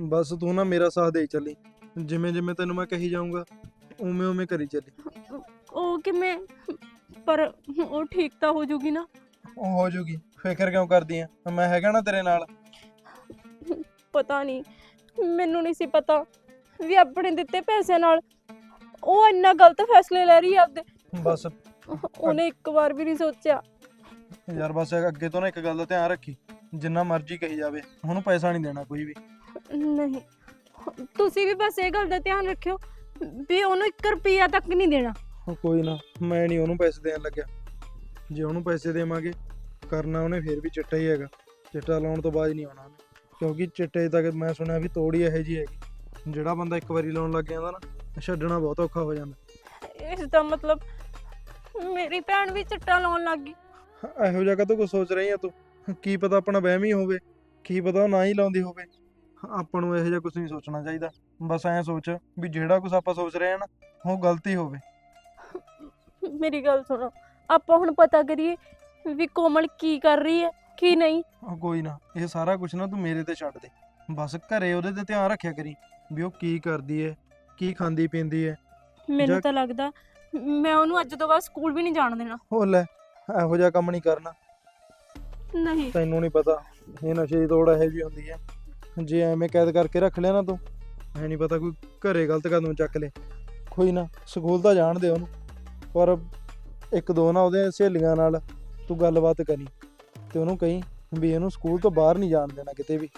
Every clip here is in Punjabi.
ਬਸ ਤੂੰ ਨਾ ਮੇਰਾ ਸਾਥ ਦੇ ਚੱਲੀ। ਜਿਵੇਂ ਜਿਵੇਂ ਤੈਨੂੰ ਮੈਂ ਕਹੀ ਜਾਊਂਗਾ ਉਵੇਂ ਉਵੇਂ ਕਰੀ ਚੱਲੀ। ਉਹ ਕਿਵੇਂ? ਪਰ ਉਹ ਠੀਕ ਤਾਂ ਹੋ ਜੂਗੀ ਨਾ। ਉਹ ਹੋ ਜੂਗੀ। ਫਿਕਰ ਕਿਉਂ ਕਰਦੀ ਆ? ਮੈਂ ਹੈਗਾ ਨਾ ਤੇਰੇ ਨਾਲ। ਪਤਾ ਨਹੀਂ ਮੈਨੂੰ ਨਹੀਂ ਸੀ ਪਤਾ ਵੀ ਆਪਣੇ ਦਿੱਤੇ ਪੈਸੇ ਨਾਲ ਉਹ ਇੰਨਾ ਗਲਤ ਫੈਸਲੇ ਲੈ ਰਹੀ ਹੈ ਆਪਦੇ। ਬਸ। ਉਹਨੇ ਇੱਕ ਵਾਰ ਵੀ ਨਹੀਂ ਸੋਚਿਆ। ਯਾਰ ਬਸ ਅੱਗੇ ਤੋਂ ਨਾ ਇੱਕ ਗੱਲ ਦਾ ਧਿਆਨ ਰੱਖੀ। ਜਿੰਨਾ ਮਰਜ਼ੀ ਕਹੀ ਜਾਵੇ। ਉਹਨੂੰ ਪੈਸਾ ਨਹੀਂ ਦੇਣਾ ਕੋਈ ਵੀ। ਨਹੀਂ। ਤੁਸੀਂ ਵੀ ਬਸ ਇਹ ਗੱਲ ਦਾ ਧਿਆਨ ਰੱਖਿਓ ਵੀ ਉਹਨੂੰ 1 ਰੁਪਿਆ ਤੱਕ ਨਹੀਂ ਦੇਣਾ। ਉਹ ਕੋਈ ਨਾ ਮੈਂ ਨਹੀਂ ਉਹਨੂੰ ਪੈਸੇ ਦੇਣ ਲੱਗਿਆ। ਜੇ ਉਹਨੂੰ ਪੈਸੇ ਦੇਵਾਂਗੇ ਕਰਨਾ ਉਹਨੇ ਫੇਰ ਵੀ ਚਿੱਟਾ ਹੀ ਹੈਗਾ। ਚਿੱਟਾ ਲਾਉਣ ਤੋਂ ਬਾਅਦ ਨਹੀਂ ਆਉਣਾ ਉਹਨੇ। ਕਿਉਂਕਿ ਚਿੱਟੇ ਤੱਕ ਮੈਂ ਸੁਣਿਆ ਵੀ ਤੋੜੀ ਇਹੋ ਜੀ ਹੈਗੀ। ਜਿਹੜਾ ਬੰਦਾ ਇੱਕ ਵਾਰੀ ਲਾਉਣ ਲੱਗ ਜਾਂਦਾ ਨਾ ਛੱਡਣਾ ਬਹੁਤ ਔਖਾ ਹੋ ਜਾਂਦਾ। ਇਸ ਦਾ ਮਤਲਬ ਮੇਰੀ ਭੈਣ ਵੀ ਚਿੱਟਾ ਲਾਉਣ ਲੱਗ ਗਈ। ਇਹੋ ਜਿਹਾ ਕਦੋਂ ਕੁਝ ਸੋਚ ਰਹੀ ਆ ਤੂੰ? ਕੀ ਪਤਾ ਆਪਣਾ ਵਹਿਮ ਹੀ ਹੋਵੇ ਕੀ ਪਤਾ ਉਹ ਨਾ ਹੀ ਲਾਉਂਦੀ ਹੋਵੇ। ਆਪਾਂ ਨੂੰ ਇਹੋ ਜਿਹਾ ਕੁਝ ਨਹੀਂ ਸੋਚਣਾ ਚਾਹੀਦਾ। ਬਸ ਐਂ ਸੋਚ ਵੀ ਜਿਹੜਾ ਕੁਝ ਆਪਾਂ ਸੋਚ ਰਹੇ ਆ ਨਾ ਉਹ ਗਲਤੀ ਹੋਵੇ। ਮੇਰੀ ਗੱਲ ਸੁਣੋ ਆਪਾਂ ਹੁਣ ਪਤਾ ਕਰੀਏ ਵੀ ਕੋਮਲ ਕੀ ਕਰ ਰਹੀ ਹੈ ਕੀ ਨਹੀਂ। ਉਹ ਕੋਈ ਨਾ ਇਹ ਸਾਰਾ ਕੁਝ ਨਾ ਤੂੰ ਮੇਰੇ ਤੇ ਛੱਡ ਦੇ। ਬਸ ਘਰੇ ਉਹਦੇ ਤੇ ਧਿਆਨ ਰੱਖਿਆ ਕਰੀ ਵੀ ਉਹ ਕੀ ਕਰਦੀ ਹੈ ਕੀ ਖਾਂਦੀ ਪੀਂਦੀ ਹੈ। ਮੈਨੂੰ ਜਾ- ਤਾਂ ਲੱਗਦਾ ਮੈਂ ਉਹਨੂੰ ਅੱਜ ਤੋਂ ਬਾਅਦ ਸਕੂਲ ਵੀ ਨਹੀਂ ਜਾਣ ਦੇਣਾ। ਉਹ ਲੈ ਇਹੋ ਜਿਹਾ ਕੰਮ ਨਹੀਂ ਕਰਨਾ। ਨਹੀਂ। ਤੈਨੂੰ ਨਹੀਂ ਪਤਾ ਇਹ ਨਸ਼ੇ ਦੀ ਤੋੜ ਇਹੋ ਜਿਹੀ ਹੁੰਦੀ ਹੈ। ਜੇ ਐਵੇਂ ਕੈਦ ਕਰਕੇ ਰੱਖ ਲਿਆ ਨਾ ਤੂੰ ਐ ਨਹੀਂ ਪਤਾ ਕੋਈ ਘਰੇ ਗਲਤ ਕਦਮ ਚੱਕ ਲੇ। ਕੋਈ ਨਾ ਸਕੂਲ ਤਾਂ ਜਾਣ ਦੇ ਉਹਨੂੰ ਪਰ ਇੱਕ ਦੋ ਨਾ ਉਹਦੇ ਸਹੇਲੀਆਂ ਨਾਲ ਤੂੰ ਗੱਲਬਾਤ ਕਰੀ ਤੇ ਉਹਨੂੰ ਕਹੀਂ ਵੀ ਇਹਨੂੰ ਸਕੂਲ ਤੋਂ ਬਾਹਰ ਨਹੀਂ ਜਾਣ ਦੇਣਾ ਕਿਤੇ ਵੀ।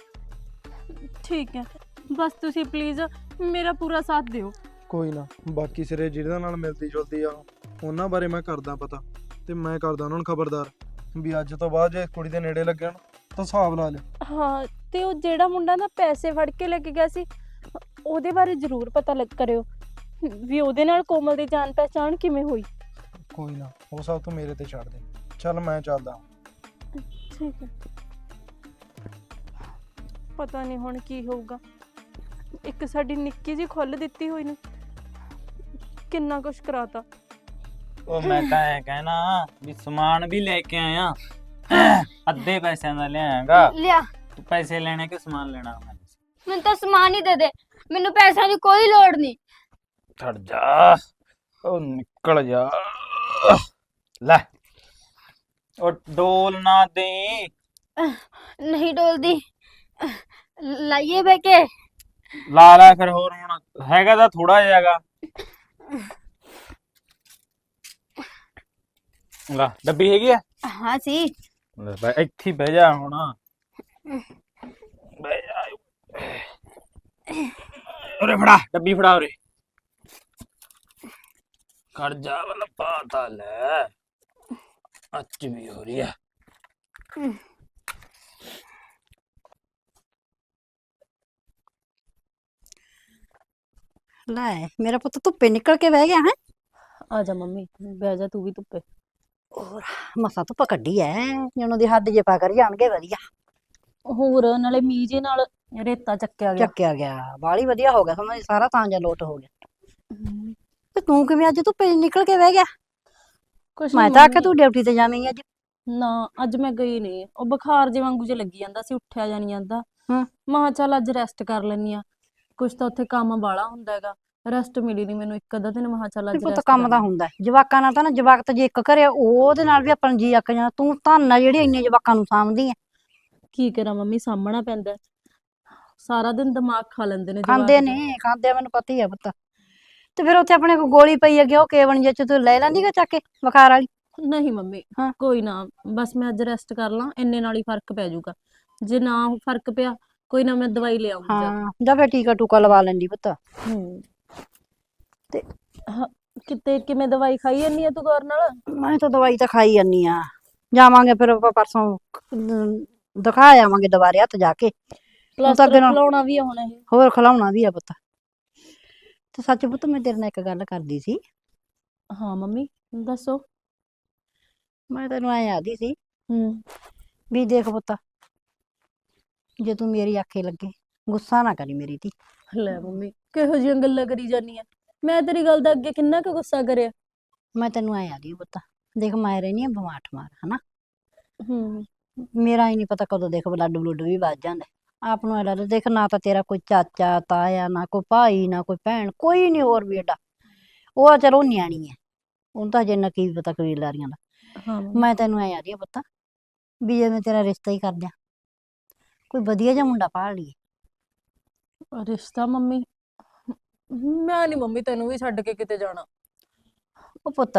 ਠੀਕ ਹੈ ਬਸ ਤੁਸੀਂ ਪਲੀਜ਼ ਮੇਰਾ ਪੂਰਾ ਸਾਥ ਦਿਓ। ਕੋਈ ਨਾ ਬਾਕੀ ਸਿਰੇ ਜਿਹਦੇ ਨਾਲ ਮਿਲਦੀ ਜੁਲਦੀ ਆ ਉਹ, ਉਹਨਾਂ ਬਾਰੇ ਮੈਂ ਕਰਦਾ ਪਤਾ ਤੇ ਮੈਂ ਕਰਦਾ ਉਹਨਾਂ ਨੂੰ ਖਬਰਦਾਰ ਵੀ ਅੱਜ ਤੋਂ ਬਾਅਦ ਜੇ ਕੁੜੀ ਦੇ ਨੇੜੇ ਲੱਗਣ ਤਾਂ ਹਿਸਾਬ ਲਾ ਲੈ ਹਾਂ ਤੇ ਉਹ ਜਿਹੜਾ ਮੁੰਡਾ ਨਾ ਪੈਸੇ ਫੜ ਕੇ ਲੈ ਕੇ ਗਿਆ ਸੀ ਉਹਦੇ ਬਾਰੇ ਜ਼ਰੂਰ ਪਤਾ ਲੱਗ ਕਰਿਓ। ਵੀ ਉਹਦੇ ਨਾਲ ਕੋਮਲ ਦੀ ਜਾਣ ਪਹਿਚਾਣ ਕਿਵੇਂ ਹੋਈ? ਕੋਈ ਨਾ ਉਹ ਸਭ ਤੂੰ ਮੇਰੇ ਤੇ ਛੱਡ ਦੇ। ਚੱਲ ਮੈਂ ਚੱਲਦਾ ਠੀਕ ਹੈ। ਪਤਾ ਨਹੀਂ ਹੁਣ ਕੀ ਹੋਊਗਾ। ਇੱਕ ਸਾਡੀ ਨਿੱਕੀ ਜੀ ਖੁੱਲ ਦਿੱਤੀ ਹੋਈ ਨੂੰ। ਕਿੰਨਾ ਕੁਛ ਕਰਾਤਾ। ਉਹ ਮੈਂ ਤਾਂ ਐ ਕਹਿਣਾ ਵੀ ਸਮਾਨ ਵੀ ਲੈ ਕੇ ਆਇਆ। ਅੱਧੇ ਪੈਸਿਆਂ ਦਾ ਲਿਆਂਗਾ ਲਿਆ। ਤੂੰ ਪੈਸੇ ਲੈਣੇ ਕਿ ਸਮਾਨ ਲੈਣਾ ਮੈਂ ਮੈਨੂੰ ਤਾਂ ਸਮਾਨ ਹੀ ਦੇ ਦੇ। ਮੈਨੂੰ ਪੈਸਿਆਂ ਦੀ ਕੋਈ ਲੋੜ ਨਹੀਂ। ਛੱਡ ਜਾ। ਉਹ ਨਿਕਲ ਜਾ। ਲੈ। ਉਹ ਡੋਲ ਨਾ ਦੇ। ਨਹੀਂ ਡੋਲਦੀ। ਲਾਈਏ ਬੈ ਕੇ। ਲਾ ਲੈ ਫਿਰ ਹੋਰ ਹੁਣ। ਹੈਗਾ ਤਾਂ ਥੋੜਾ ਜਿਹਾਗਾ ਲਾ ਡੱਬੀ ਹੈਗੀ ਆ? ਹਾਂ ਸੀ ਲੈ ਬੈ ਇੱਥੇ ਹੀ ਬਹਿ ਜਾ ਹੁਣ। ਉਰੇ ਫੜਾ ਡੱਬੀ ਫੜਾ ਉਰੇ। ਕਰ ਜਾ ਵਾਲਾ ਪਾਤਾ ਲੈ। ਅੱਜ ਵੀ ਹੋ ਰਹੀ ਆ। ਲੈ ਮੇਰਾ ਪੁੱਤ ਧੁੱਪੇ ਨਿਕਲ ਕੇ ਬਹਿ ਗਿਆ ਹੈ। ਆ ਜਾ ਮੰਮੀ ਬਹਿ ਜਾ ਤੂੰ ਵੀ ਧੁੱਪੇ। ਹੋਰ ਮਸਾ ਧੁੱਪ ਕੱਢੀ ਐ। ਜਿਹਨਾਂ ਦੀ ਹੱਦ ਜੇ ਪਾ ਕਰ ਜਾਣਗੇ ਵਧੀਆ। ਹੋਰ ਨਾਲੇ ਮੀਜੇ ਨਾਲ ਰੇਤਾ ਚੱਕਿਆ ਗਿਆ। ਚੱਕਿਆ ਗਿਆ ਬਾਲੀ ਵਧੀਆ ਹੋ ਗਿਆ ਸਮਝ ਸਾਰਾ ਤਾਂ ਜਾਂ ਲੋਟ ਹੋ ਗਿਆ। ਤੇ ਤੂੰ ਕਿਵੇਂ ਅੱਜ ਧੁੱਪੇ ਨਿਕਲ ਕੇ ਬਹਿ ਗਿਆ? ਕੁਛ ਮੈਂ ਤਾਂ ਆਖਿਆ। ਤੂੰ ਡਿਊਟੀ ਤੇ ਜਾਵੇਂਗੀ ਅੱਜ। ਨਾ ਅੱਜ ਮੈਂ ਗਈ ਨਹੀਂ। ਉਹ ਬੁਖਾਰ ਜੇ ਵਾਂਗੂ ਜੇ ਲੱਗੀ ਜਾਂਦਾ ਸੀ ਉੱਠਿਆ ਜਾਣੀ ਜਾਂਦਾ। ਹਮ। ਮਾਂ ਚੱਲ ਅੱਜ ਰੈਸਟ ਕਰ ਲੈਨੀ ਆ ਕੁਛ ਤਾਂ ਉੱਥੇ ਕੰਮ ਬਾਲਾ ਹੁੰਦਾ ਹੈਗਾ। ਰੈਸਟ ਮਿਲੀ ਨਹੀਂ ਮੈਨੂੰ ਇੱਕ ਅੱਧਾ ਦਿਨ ਮਹਾ ਚੱਲ ਅੱਜ ਪੁੱਤ rest ਕੰਮ ਤਾਂ ਲਾਂ। ਹੁੰਦਾ। ਹੈ। ਜਵਾਕਾਂ ਨਾਲ ਤਾਂ ਨਾ ਜਵਾਕ ਤਾਂ ਜੇ ਇੱਕ ਘਰੇ ਉਹਦੇ ਨਾਲ ਵੀ ਆਪਾਂ ਨੂੰ ਜੀ ਅੱਕ ਜਾਣਾ ਤੂੰ ਧੰਨ ਜਿਹੜੀ ਇੰਨੇ ਜਵਾਕਾਂ ਨੂੰ ਸਾਂਭਦੀ ਐ। ਕੀ ਕਰਾਂ ਮੰਮੀ ਸਾਹਮਣਾ ਪੈਂਦਾ। ਹੈ। ਸਾਰਾ ਦਿਨ ਦਿਮਾਗ ਖਾ ਲੈਂਦੇ ਨੇ ਖਾਂਦੇ ਨੇ ਖਾਂਦੇ ਆ, ਮੈਨੂੰ ਪਤਾ ਹੀ ਆ ਪੁੱਤ। ਤੇ ਫਿਰ ਉੱਥੇ ਆਪਣੇ ਕੋਲ ਗੋਲੀ ਪਈ ਹੈਗੀ ਉਹ ਕੇਵਨ ਜੇ ਚ ਤੂੰ ਲੈ ਲੈਂਦੀ ਗਾ ਚੱਕ ਕੇ ਬੁਖਾਰ ਵਾਲੀ? ਨਹੀਂ ਮੰਮੀ ਹਾਂ। ਕੋਈ ਨਾ ਬਸ ਮੈਂ ਅੱਜ ਰੈਸਟ ਕਰ ਲਾਂ ਇੰਨੇ ਨਾਲ ਹੀ ਫ਼ਰਕ ਪੈ ਜਾਊਗਾ। ਜੇ ਨਾ ਫ਼ਰਕ ਪਿਆ ਕੋਈ ਨਾ ਮੈਂ ਦਵਾਈ ਲੈ ਆਉਂਗੀ ਜਾ ਹਾਂ ਜਾਂ ਫਿਰ ਟੀਕਾ ਟੂਕਾ ਲਵਾ ਲੈਂਦੀ ਪੁੱਤ। ਕੇ। ਹੂੰ। ਤੇ ਹਾਂ, ਕਿਤੇ ਕਿਵੇਂ ਦਵਾਈ ਖਾਈ ਜਾਂਦੀ ਆ ਤੂੰ ਗੌਰ ਨਾਲ? ਮੈਂ ਤਾਂ ਦਵਾਈ ਤਾਂ ਖਾਈ ਜਾਨੀ ਆ। ਜਾਵਾਂਗੇ ਫਿਰ ਆਪਾਂ ਪਰਸੋਂ ਅਮ, ਦਿਖਾ ਆਵਾਂਗੇ ਦੁਬਾਰੇ ਹੱਥ ਜਾ ਕੇ। ਪਲਾਸਟਰ ਅੱਗੇ ਨਾਲ- ਖਲਾਉਣਾ ਵੀ ਆ ਹੁਣ ਇਹ। ਹੋਰ ਖਿਲਾਉਣਾ ਵੀ ਆ ਪੁੱਤ। ਤੇ ਸੱਚ ਪੁੱਤ ਮੈਂ ਤੇਰੇ ਨਾਲ ਇੱਕ ਗੱਲ ਕਰਦੀ ਸੀ। ਹਾਂ ਮੰਮੀ ਦੱਸੋ। ਮੈਂ ਤੈਨੂੰ ਐਂ ਆਦੀ ਸੀ ਹੂੰ। ਵੀ ਦੇਖ ਪੁੱਤ ਜੇ ਤੂੰ ਮੇਰੀ ਆਖੇ ਲੱਗੇ ਗੁੱਸਾ ਨਾ ਕਰੀ ਮੇਰੀ ਤੀ ਲੈ ਮੰਮੀ ਕਿਹੋ ਜਿਹੀਆਂ ਗੱਲਾਂ ਕਰੀ ਜਾਂਦੀ ਆ? ਮੈਂ ਤੇਰੀ ਗੱਲ ਦਾ ਅੱਗੇ ਕਿੰਨਾ ਕੁ ਗੁੱਸਾ ਕਰਿਆ। ਮੈਂ ਤੈਨੂੰ ਐਂ ਆਦੀ ਪੁੱਤ ਦੇਖ ਮੈਂ ਰਹਿਨੀ ਆ ਬਿਮਾਰ ਠਮਾਰ ਹਨਾ? ਹੂੰ। ਮੇਰਾ ਹੀ ਨਹੀਂ ਪਤਾ ਕਦੋਂ ਦੇਖ ਬਲੱਡ ਬਲੁੱਡ ਵੀ ਵੱਜ ਜਾਂਦਾ। ਆਪ ਨੂੰ ਐ ਲੱਗਦਾ ਦੇਖ ਨਾ ਤਾਂ ਤੇਰਾ ਕੋਈ ਚਾਚਾ ਤਾਇਆ ਨਾ ਕੋਈ ਭਾਈ ਨਾ ਕੋਈ ਭੈਣ ਕੋਈ ਨਹੀਂ ਹੋਰ ਵੀ ਏਡਾ। ਉਹ ਆ ਚਲੋ ਨਿਆਣੀ ਹੈ ਉਹਨੂੰ ਤਾਂ ਅਜੇ ਨਾ ਕੀ ਪਤਾ ਕਬੀਲਦਾਰੀਆਂ ਦਾ ਹਾਂ। ਮੈਂ ਤੈਨੂੰ ਐ ਆਦੀ ਪੁੱਤ ਵੀ ਜੇ ਮੈਂ ਤੇਰਾ ਰਿਸ਼ਤਾ ਹੀ ਕਰ ਦਿਆਂ ਕੋਈ ਵਧੀਆ ਜਿਹਾ ਮੁੰਡਾ ਪਾਲ ਲਈਏ। ਰਿਸ਼ਤਾ ਮੰਮੀ ਮੈਂ ਨਹੀਂ ਮੰਮੀ ਤੈਨੂੰ ਵੀ ਛੱਡ ਕੇ ਕਿਤੇ ਜਾਣਾ। ਉਹ ਪੁੱਤ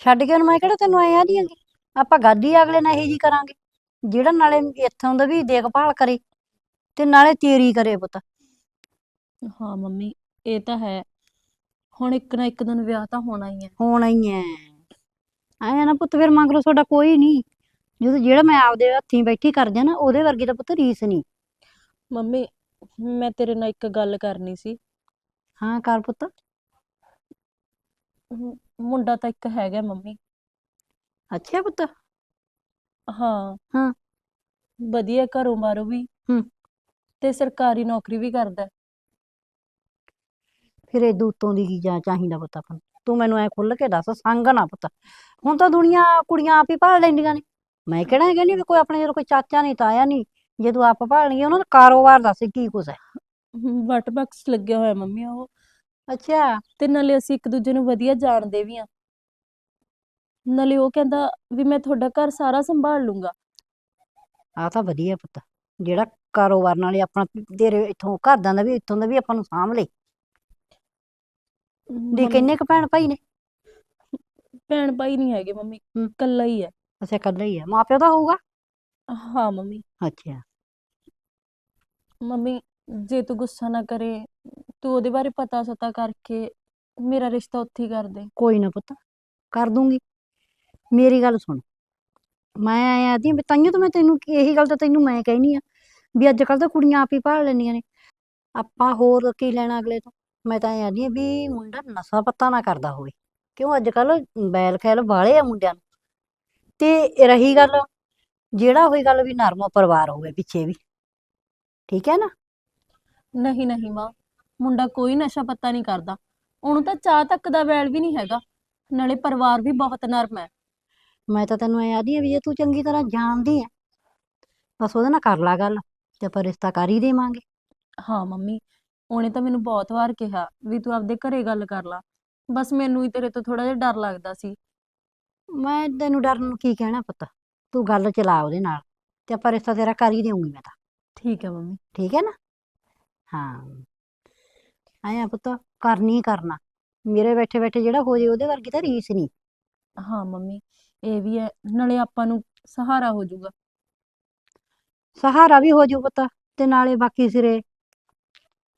ਛੱਡ ਕੇ ਹੁਣ ਮੈਂ ਕਿਹੜਾ ਤੈਨੂੰ ਐ ਆਦੀ ਆਂਗੀ ਆਪਾਂ ਹੀ ਅਗਲੇ ਨਾਲ ਇਹੀ ਜੀ ਕਰਾਂਗੇ ਜਿਹੜਾ ਨਾਲੇ ਇੱਥੋਂ ਦਾ ਵੀ ਦੇਖਭਾਲ ਕਰੇ ਤੇ ਨਾਲੇ ਤੇਰੀ ਕਰੇ ਪੁੱਤ। ਹਾਂ ਮੰਮੀ ਇਹ ਤਾਂ ਹੈ। ਹੁਣ ਇੱਕ ਨਾ ਇੱਕ ਦਿਨ ਵਿਆਹ ਤਾਂ ਹੋਣਾ ਹੀ ਹੈ। ਹੋਣਾ ਹੀ ਐ ਐ ਨਾ ਪੁੱਤ ਫਿਰ ਮੰਗ ਲਓ ਤੁਹਾਡਾ ਕੋਈ ਨਹੀਂ। ਜਦੋਂ ਜਿਹੜਾ ਮੈਂ ਆਪਦੇ ਹੱਥੀਂ ਬੈਠੀ ਕਰ ਦਿਆਂ ਨਾ ਉਹਦੇ ਵਰਗੀ ਤਾਂ ਪੁੱਤ ਰੀਸ ਨਹੀਂ। ਮੰਮੀ ਮੈਂ ਤੇਰੇ ਨਾਲ ਇੱਕ ਗੱਲ ਕਰਨੀ ਸੀ। ਹਾਂ ਕਰ ਪੁੱਤ। ਮੁੰਡਾ ਤਾਂ ਇੱਕ ਹੈਗਾ ਮੰਮੀ। ਅੱਛਾ ਪੁੱਤ? ਹਾਂ। ਹਾਂ। ਵਧੀਆ ਘਰੋਂ ਬਾਹਰੋਂ ਵੀ। ਹੂੰ। ਤੇ ਸਰਕਾਰੀ ਨੌਕਰੀ ਵੀ ਕਰਦਾ। ਹੈ। ਫਿਰ ਇਹ ਦੂਤੋਂ ਦੀ ਕੀ ਜਾਂ ਚਾਹੀਦਾ ਪੁੱਤ ਆਪਾਂ ਨੂੰ? ਤੂੰ ਮੈਨੂੰ ਐ ਖੁੱਲ ਕੇ ਦੱਸ ਸੰਗ ਨਾ ਪੁੱਤ। ਹੁਣ ਤਾਂ ਦੁਨੀਆ ਕੁੜੀਆਂ ਆਪ ਹੀ ਭਾਲ ਲੈਂਦੀਆਂ ਨੇ। ਮੈਂ ਕਿਹੜਾ ਹੈਗਾ ਨਹੀਂ ਵੀ ਕੋਈ ਆਪਣੇ ਜਦੋਂ ਕੋਈ ਚਾਚਾ ਨਹੀਂ ਤਾਇਆ ਨਹੀਂ ਜੇ ਤੂੰ ਆਪ ਭਾਲਣੀ ਉਹਨਾਂ ਦਾ ਕਾਰੋਬਾਰ ਦੱਸ ਕੀ ਕੁਛ ਹੈ? ਵਟ ਬਾਕਸ ਲੱਗਿਆ ਹੋਇਆ ਮੰਮੀ ਉਹ। ਅੱਛਾ। ਤੇ ਨਾਲੇ ਅਸੀਂ ਇੱਕ ਦੂਜੇ ਨੂੰ ਵਧੀਆ ਜਾਣਦੇ ਵੀ ਆ ਨਾਲੇ ਉਹ ਕਹਿੰਦਾ ਵੀ ਮੈਂ ਤੁਹਾਡਾ ਘਰ ਸਾਰਾ ਸੰਭਾਲ ਲੂੰਗਾ। ਆ ਤਾਂ ਵਧੀਆ ਪੁੱਤ ਜਿਹੜਾ ਕਾਰੋਬਾਰ ਨਾਲੇ ਆਪਣਾ ਤੇਰੇ ਇੱਥੋਂ ਘਰਦਿਆਂ ਦਾ ਵੀ ਇੱਥੋਂ ਦਾ ਵੀ ਆਪਾਂ ਨੂੰ ਸਾਂਭ ਲੇ। ਦੀ ਮੰਮੀ- ਕਿੰਨੇ ਕੁ ਭੈਣ ਭਾਈ ਨੇ? ਭੈਣ ਭਾਈ ਨਹੀਂ ਹੈਗੇ ਮੰਮੀ ਹੂੰ। ਇਕੱਲਾ ਹੀ ਹੈ। ਅੱਛਾ ਇਕੱਲਾ ਹੀ ਹੈ। ਮਾਪਿਓ ਦਾ ਹੋਊਗਾ? ਹਾਂ ਮੰਮੀ। ਅੱਛਾ। ਮੰਮੀ ਜੇ ਤੂੰ ਗੁੱਸਾ ਨਾ ਕਰੇ ਤੂੰ ਉਹਦੇ ਬਾਰੇ ਪਤਾ ਸਤਾ ਕਰਕੇ ਮੇਰਾ ਰਿਸ਼ਤਾ ਉੱਥੇ ਹੀ ਕਰ ਦੇ। ਕੋਈ ਨਾ ਪੁੱਤ ਕਰ ਦੂੰਗੀ। ਮੇਰੀ ਗੱਲ ਸੁਣ। ਮੈਂ ਆਇਆ ਦੀ ਵੀ ਤਾਈਓ ਤਾਂ ਮੈਂ ਤੈਨੂੰ ਇਹੀ ਗੱਲ ਤਾਂ ਤੈਨੂੰ ਮੈਂ ਕਹਿਣੀ ਆ ਵੀ ਅੱਜ ਕੱਲ ਤਾਂ ਕੁੜੀਆਂ ਆਪ ਹੀ ਭਾਲ ਲੈਂਦੀਆਂ ਨੇ। ਆਪਾਂ ਹੋਰ ਕੀ ਲੈਣਾ ਅਗਲੇ ਤੋਂ? ਮੈਂ ਤਾਂ ਆਇਆ ਦੀ ਵੀ ਮੁੰਡਾ ਨਸ਼ਾ ਪੱਤਾ ਨਾ ਕਰਦਾ ਹੋਵੇ। ਕਿਉਂ ਅੱਜ ਕੱਲ ਬੈਲ ਖੈਲ ਵਾਲੇ ਆ ਮੁੰਡਿਆਂ ਨੂੰ। ਤੇ ਰਹੀ ਗੱਲ ਜਿਹੜਾ ਹੋਈ ਗੱਲ ਵੀ ਨਰਮ ਪਰਿਵਾਰ ਹੋਵੇ ਪਿੱਛੇ ਵੀ। ਠੀਕ ਹੈ ਨਾ? ਨਹੀਂ ਨਹੀਂ ਮਾਂ। ਮੁੰਡਾ ਕੋਈ ਨਸ਼ਾ ਪੱਤਾ ਨਹੀਂ ਕਰਦਾ। ਉਹਨੂੰ ਤਾਂ ਚਾਹ ਤੱਕ ਦਾ ਵੈਲ ਵੀ ਨਹੀਂ ਹੈਗਾ। ਨਾਲੇ ਪਰਿਵਾਰ ਵੀ ਬਹੁਤ ਨਰਮ ਹੈ ਮੈਂ ਤਾਂ ਤੈਨੂੰ ਐ ਆਦੀ ਆ ਵੀ ਜੇ ਤੂੰ ਚੰਗੀ ਤਰ੍ਹਾਂ ਜਾਣਦੀ ਐ ਬਸ ਉਹਦੇ ਨਾਲ ਕਰ ਲਾ ਗੱਲ ਤੇ ਆਪਾਂ ਰਿਸ਼ਤਾ ਕਰ ਹੀ ਦੇਵਾਂਗੇ। ਹਾਂ ਮੰਮੀ ਉਹਨੇ ਤਾਂ ਮੈਨੂੰ ਬਹੁਤ ਵਾਰ ਕਿਹਾ ਵੀ ਤੂੰ ਆਪਦੇ ਘਰੇ ਗੱਲ ਕਰ ਲਾ। ਬਸ ਮੈਨੂੰ ਹੀ ਤੇਰੇ ਤੋਂ ਥੋੜਾ ਜਿਹਾ ਡਰ ਲੱਗਦਾ ਸੀ। ਮੈਂ ਤੈਨੂੰ ਡਰਨ ਨੂੰ ਕੀ ਕਹਿਣਾ ਪੁੱਤ ਤੂੰ ਗੱਲ ਚਲਾ ਉਹਦੇ ਨਾਲ ਤੇ ਆਪਾਂ ਰਿਸ਼ਤਾ ਤੇਰਾ ਕਰ ਹੀ ਦੇਵਾਂਗੀ ਮੈਂ ਤਾਂ। ਠੀਕ ਹੈ ਮੰਮੀ। ਠੀਕ ਹੈ ਨਾ? ਹਾਂ। ਆਇਆ ਪੁੱਤ ਕਰਨੀ ਕਰਨਾ। ਮੇਰੇ ਬੈਠੇ ਬੈਠੇ ਜਿਹੜਾ ਹੋ ਜੇ ਉਹਦੇ ਵਰਗੀ ਤਾਂ ਰੀਸ ਨਹੀਂ। ਹਾਂ ਮੰਮੀ ਇਹ ਵੀ ਹੈ ਨਾਲੇ ਆਪਾਂ ਨੂੰ ਸਹਾਰਾ ਹੋ ਜਾਊਗਾ। ਸਹਾਰਾ ਵੀ ਹੋ ਜਾਊ ਪੁੱਤ ਤੇ ਨਾਲੇ ਬਾਕੀ ਸਿਰੇ